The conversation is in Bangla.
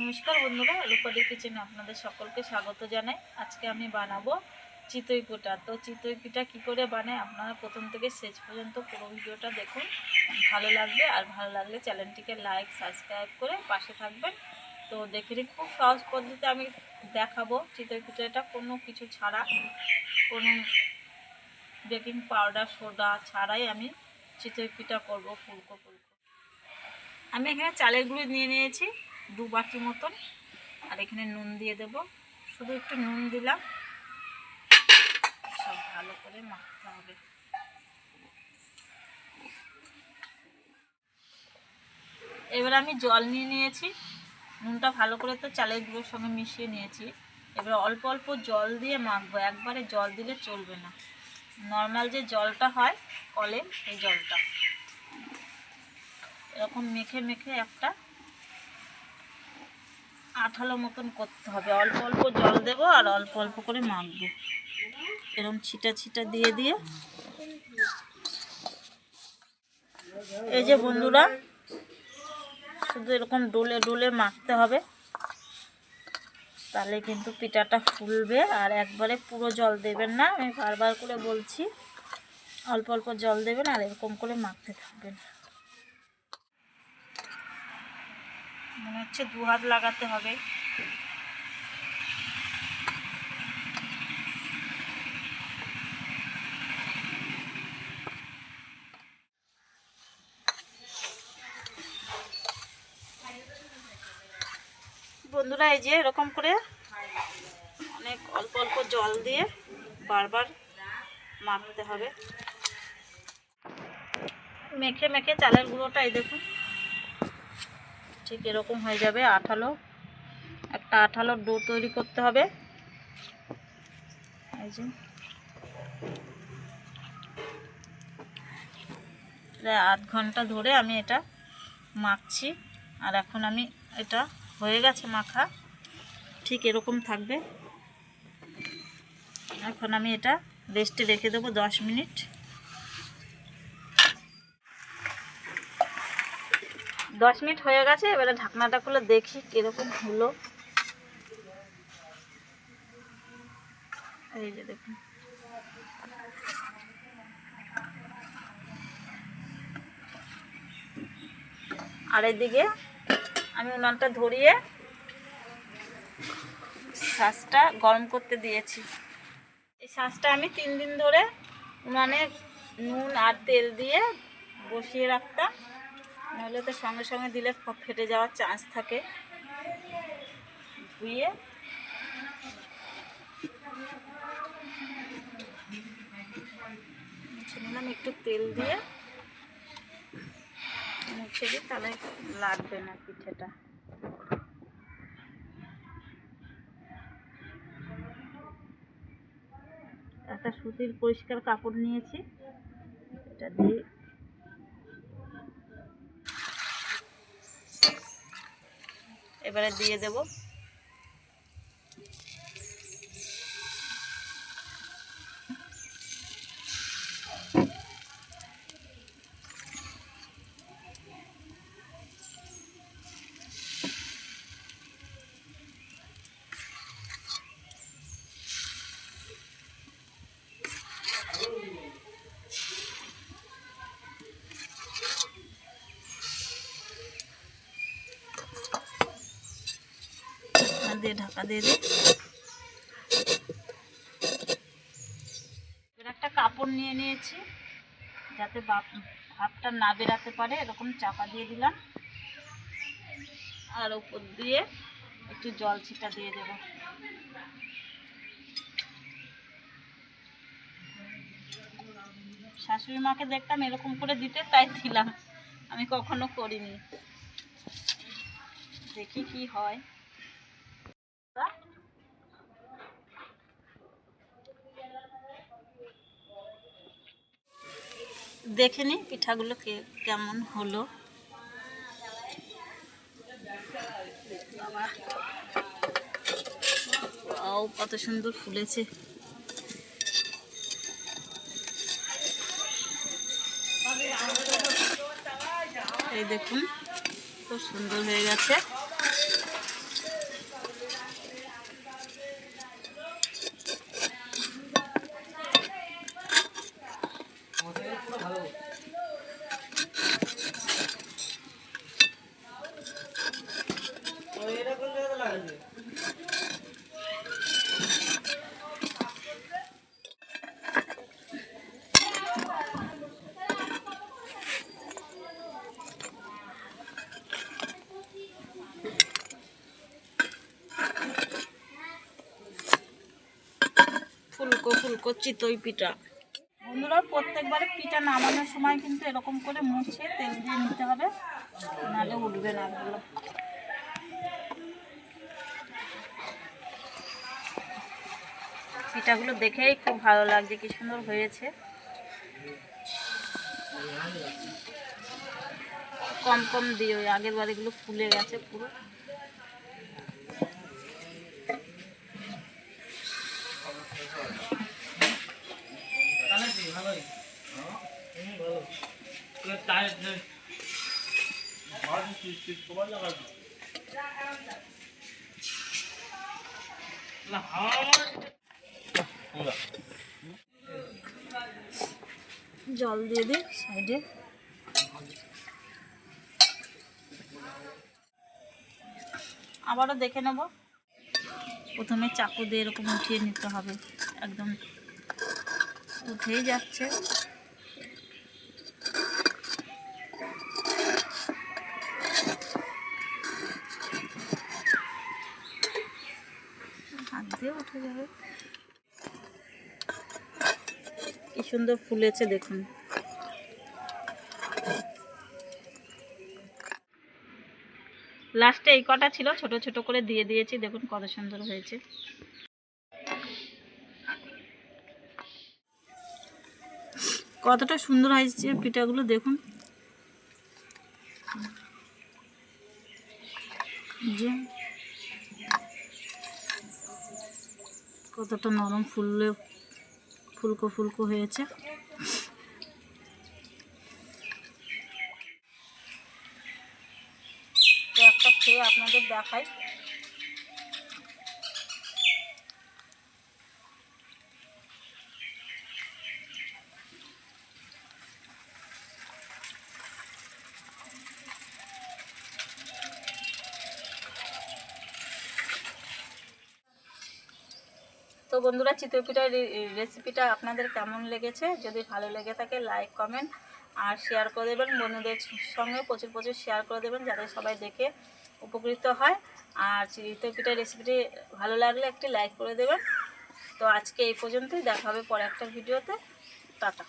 নমস্কার বন্ধুরা, রূপালি কিচেনে আপনাদের সকলকে স্বাগত জানাই। আজকে আমি বানাবো চিতই পিঠা। তো চিতই পিঠা কী করে বানায় আপনারা প্রথম থেকে শেষ পর্যন্ত পুরো ভিডিওটা দেখুন। ভালো লাগবে আর ভালো লাগলে চ্যানেলটিকে লাইক, সাবস্ক্রাইব করে পাশে থাকবেন। তো দেখে নিন, খুব সহজ পদ্ধতিতে আমি দেখাবো চিতই পিঠাটা। কোনো কিছু ছাড়া, কোনো বেকিং পাউডার, সোডা ছাড়াই আমি চিতই পিঠা করব ফুলকো ফুলকো আমি এখানে চালের গুঁড়ো নিয়ে নিয়েছি। দু বাটি মতন। আর এখানে নুন দিয়ে দেব। শুধু একটু নুন দিলাম। সব ভালো করে মাখতে হবে। এবার আমি জল নিয়ে নিয়েছি। নুনটা ভালো করে তো চালের গুঁড়োর সঙ্গে মিশিয়ে নিয়েছি। এবার অল্প অল্প জল দিয়ে মাখবো। একবারে জল দিলে চলবে না। নর্মাল যে জলটা হয় কলের সেই জলটা। এরকম মেখে মেখে একটা আঠালো মতন করতে হবে। অল্প অল্প জল দেব আর অল্প অল্প করে মাখবো। এরকম ছিটা ছিটা দিয়ে দিয়ে। এই যে বন্ধুরা, শুধু এরকম ডোলে ডোলে মাখতে হবে। তাহলে কিন্তু পিঠাটা ফুলবে আর একবারে পুরো জল দেবেন না। আমি বারবার করে বলছি, অল্প অল্প জল দেবেন আর এরকম করে মাখতে থাকবেন। মনে হচ্ছে দু হাত লাগাতে হবে। বন্ধুরা, এই যে এরকম করে অনেক অল্প অল্প জল দিয়ে বারবার মাখতে হবে। মেখে মেখে চালের গুঁড়োটা এই দেখুন। ঠিক এরকম হয়ে যাবে, আঠালো। একটা আঠালো ডো তৈরি করতে হবে। প্রায় আধ ঘণ্টা ধরে আমি এটা মাখছি, আর এখন আমি এটা হয়ে গেছে মাখা। ঠিক এরকম থাকবে। এখন আমি এটা রেস্টে রেখে দেবো দশ মিনিট। দশ মিনিট হয়ে গেছে, এবারে ঢাকনাটা খুলে দেখি কীরকম হলো। এই যে দেখুন। আর এদিকে আমি উনানটা ধরিয়ে শাঁসটা গরম করতে দিয়েছি। এই শাঁসটা আমি তিন দিন ধরে উনানে নুন আর তেল দিয়ে বসিয়ে রাখতাম। নাহলে তো সঙ্গে সঙ্গে দিলে ফেটে যাওয়ার চান্স থাকে। ধুয়ে নিলাম, একটু তেল দিয়ে। মুছে দিই, তাহলে লাগবে না পিঠেটা। একটা সুতির পরিষ্কার কাপড় নিয়েছি, এটা দিয়ে এবারে দিয়ে দেব। ঢাকনা দিয়ে ঢাকা দিয়ে দিই। একটা কাপড় নিয়ে নিয়েছি, যাতে ভাতটা না বেরাতে পারে, এরকম চাপা দিয়ে দিলাম। আর উপর দিয়ে একটু জল ছিটা দিয়ে দেব। শাশুড়ি মাকে দেখতাম এরকম করে দিতে, তাই দিলাম। আমি কখনো করিনি। দেখি কি হয়। দেখে নি পিঠাগুলো কেমন হলো। কত সুন্দর ফুলেছে। এই দেখুন খুব সুন্দর হয়ে গেছে। ফুলকো ফুলকো চিতই পিঠা। বন্ধুরা, প্রত্যেকবারে পিঠা নামানোর সময় কিন্তু এরকম করে মুছে তেল দিয়ে নিতে হবে, নাহলে উঠবে না এগুলো পিঠাগুলো দেখেই খুব ভালো লাগছে, কি সুন্দর হয়েছে। কম কম দিও, আগের বার এগুলো ফুলে গেছে পুরো। জল দিয়ে দিই সাইডে। আবারও দেখে নেব। প্রথমে চাকু দিয়ে এরকম উঠিয়ে নিতে হবে। একদম উঠেই যাচ্ছে। কি সুন্দর ফুলেছে দেখুন। লাস্টে এই কটা ছিল, ছোট ছোট করে দিয়ে দিয়েছি, দেখুন কত সুন্দর হয়েছে। কতটা সুন্দর হয়েছে পিঠাগুলো দেখুন। যে কতটা নরম ফুললে ফুলকো ফুলকো হয়েছে। তো একটা খেয়ে আপনাদের দেখাই। তো বন্ধুরা, চিতই রেসিপিটা আপনাদের কেমন লেগেছে? যদি ভালো লেগে থাকে লাইক কমেন্ট আর শেয়ার করে দেবেন। বন্ধুদের সঙ্গে প্রচুর প্রচুর শেয়ার করে দেবেন যাতে সবাই দেখে উপকৃত হয়। আর চিতই রেসিপিটি ভালো লাগলে একটি লাইক করে দেবেন। তো আজকে এই পর্যন্তই। দেখা হবে পরে একটা ভিডিওতে টাটা।